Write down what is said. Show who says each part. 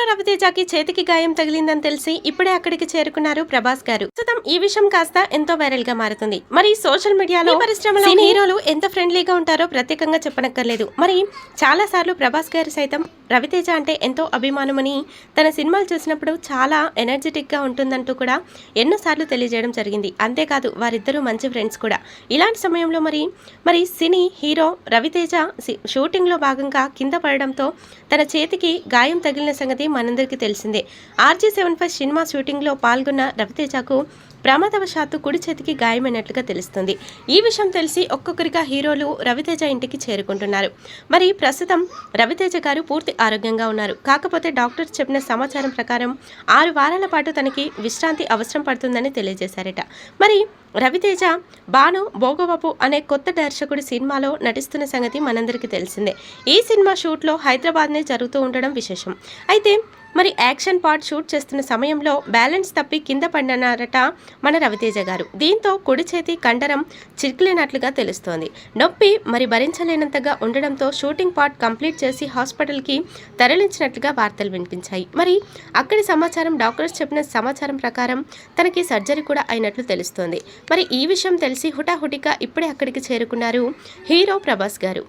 Speaker 1: Hero రవితేజకి చేతికి గాయం తగిలిందని తెలిసి ఇప్పుడే అక్కడికి చేరుకున్నారు ప్రభాస్ గారు. ప్రస్తుతం ఈ విషయం కాస్త ఎంతో వైరల్గా మారుతుంది. మరి సోషల్ మీడియాలో పరిశ్రమలో హీరోలు ఎంత ఫ్రెండ్లీగా ఉంటారో ప్రత్యేకంగా చెప్పనక్కర్లేదు. మరి చాలా సార్లు ప్రభాస్ గారు సైతం రవితేజ అంటే ఎంతో అభిమానమని తన సినిమాలు చూసినప్పుడు చాలా ఎనర్జెటిక్గా ఉంటుందంటూ కూడా ఎన్నోసార్లు తెలియజేయడం జరిగింది. అంతేకాదు వారిద్దరూ మంచి ఫ్రెండ్స్ కూడా. ఇలాంటి సమయంలో మరి మరి సినీ హీరో రవితేజ సి- షూటింగ్లో భాగంగా కింద పడడంతో తన చేతికి గాయం తగిలిన సంగతి మనందరికీ తెలిసిందే. ఆర్జీ సెవెన్ ఫైవ్ సినిమా షూటింగ్లో పాల్గొన్న రవితేజకు ప్రమాదవశాత్తు కుడి చేతికి గాయమైనట్లుగా తెలుస్తుంది. ఈ విషయం తెలిసి ఒక్కొక్కరిగా హీరోలు రవితేజ ఇంటికి చేరుకుంటున్నారు. మరి ప్రస్తుతం రవితేజ గారు పూర్తి ఆరోగ్యంగా ఉన్నారు. కాకపోతే డాక్టర్ చెప్పిన సమాచారం ప్రకారం ఆరు వారాల పాటు తనకి విశ్రాంతి అవసరం పడుతుందని తెలియజేశారట. మరి రవితేజ బాను భోగవపు అనే కొత్త దర్శకుడి సినిమాలో నటిస్తున్న సంగతి మనందరికీ తెలిసిందే. ఈ సినిమా షూట్లో హైదరాబాద్నే జరుగుతూ ఉండడం విశేషం. అయితే మరి యాక్షన్ పార్ట్ షూట్ చేస్తున్న సమయంలో బ్యాలెన్స్ తప్పి కింద పడినారట మన రవితేజ గారు. దీంతో కుడి చేతి కండరం చిరికిలేనట్లుగా తెలుస్తోంది. నొప్పి మరి భరించలేనంతగా ఉండడంతో షూటింగ్ పార్ట్ కంప్లీట్ చేసి హాస్పిటల్కి తరలించినట్లుగా వార్తలు వినిపించాయి. మరి అక్కడి సమాచారం డాక్టర్స్ చెప్పిన సమాచారం ప్రకారం తనకి సర్జరీ కూడా అయినట్లు తెలుస్తోంది. మరి ఈ విషయం తెలిసి హుటాహుటిగా ఇప్పుడే అక్కడికి చేరుకున్నారు హీరో ప్రభాస్ గారు.